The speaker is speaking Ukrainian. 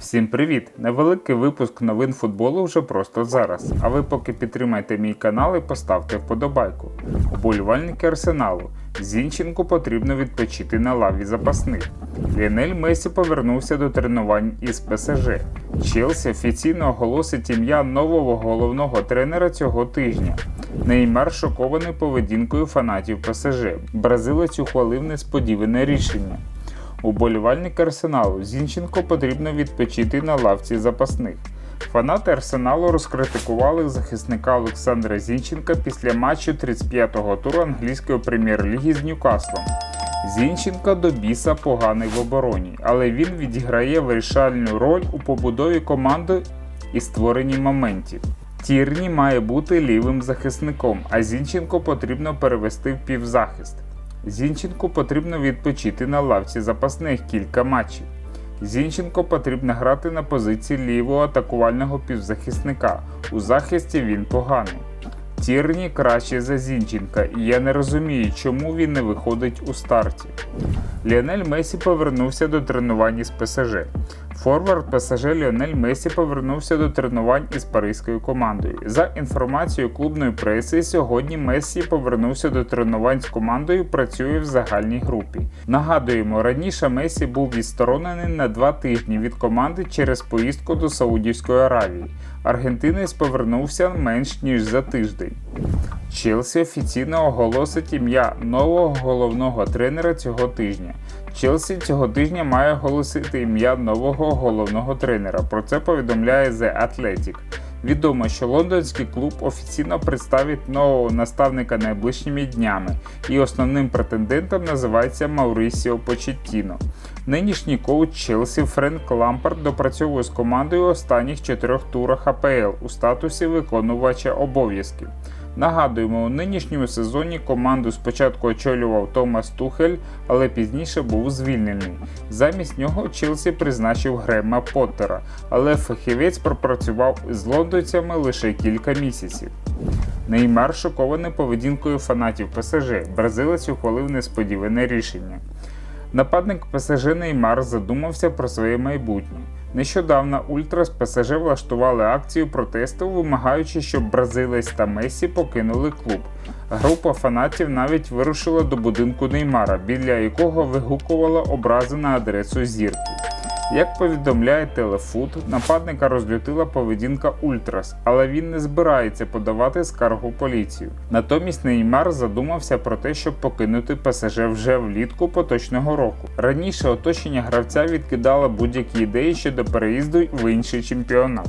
Всім привіт! Невеликий випуск новин футболу вже просто зараз. А ви поки підтримайте мій канал і поставте вподобайку. Уболівальники арсеналу. Зінченку потрібно відпочити на лаві запасних. Ліонель Месі повернувся до тренувань із ПСЖ. Челсі офіційно оголосить ім'я нового головного тренера цього тижня. Неймар шокований поведінкою фанатів ПСЖ. Бразилець ухвалив несподіване рішення. Уболівальник Арсеналу Зінченко потрібно відпочити на лавці запасних. Фанати Арсеналу розкритикували захисника Олександра Зінченка після матчу 35-го туру англійської прем'єр-ліги з Ньюкаслом. Зінченко до біса поганий в обороні, але він відіграє вирішальну роль у побудові команди і створенні моментів. Тірні має бути лівим захисником, а Зінченко потрібно перевести в півзахист. Зінченку потрібно відпочити на лавці запасних кілька матчів. Зінченко потрібно грати на позиції лівого атакувального півзахисника. У захисті він поганий. Тірні краще за Зінченка, і я не розумію, чому він не виходить у старті. Ліонель Месі повернувся до тренувань із ПСЖ. Форвард ПСЖ Ліонель Месі повернувся до тренувань із паризькою командою. За інформацією клубної преси, сьогодні Месі повернувся до тренувань з командою, працює в загальній групі. Нагадуємо, раніше Месі був відсторонений на два тижні від команди через поїздку до Саудівської Аравії. Аргентинець повернувся менш ніж за тиждень. Челсі офіційно оголосить ім'я нового головного тренера цього тижня. Челсі цього тижня має оголосити ім'я нового головного тренера. Про це повідомляє The Athletic. Відомо, що лондонський клуб офіційно представить нового наставника найближчими днями, і основним претендентом називається Маурісіо Почеттіно. Нинішній коуч Челсі Френк Лампард допрацьовує з командою останніх чотирьох турах АПЛ у статусі виконувача обов'язків. Нагадуємо, у нинішньому сезоні команду спочатку очолював Томас Тухель, але пізніше був звільнений. Замість нього Челсі призначив Грема Поттера, але фахівець пропрацював з лондонцями лише кілька місяців. Неймар шокований поведінкою фанатів ПСЖ. Бразилець ухвалив несподіване рішення. Нападник ПСЖ Неймар задумався про своє майбутнє. Нещодавно Ультрас ПСЖ влаштували акцію протесту, вимагаючи, щоб бразилець та Месі покинули клуб. Група фанатів навіть вирушила до будинку Неймара, біля якого вигукувала образи на адресу зірки. Як повідомляє Телефуд, нападника розлютила поведінка Ультрас, але він не збирається подавати скаргу поліцію. Натомість Неймар задумався про те, щоб покинути ПСЖ вже влітку поточного року. Раніше оточення гравця відкидало будь-які ідеї щодо переїзду в інший чемпіонат.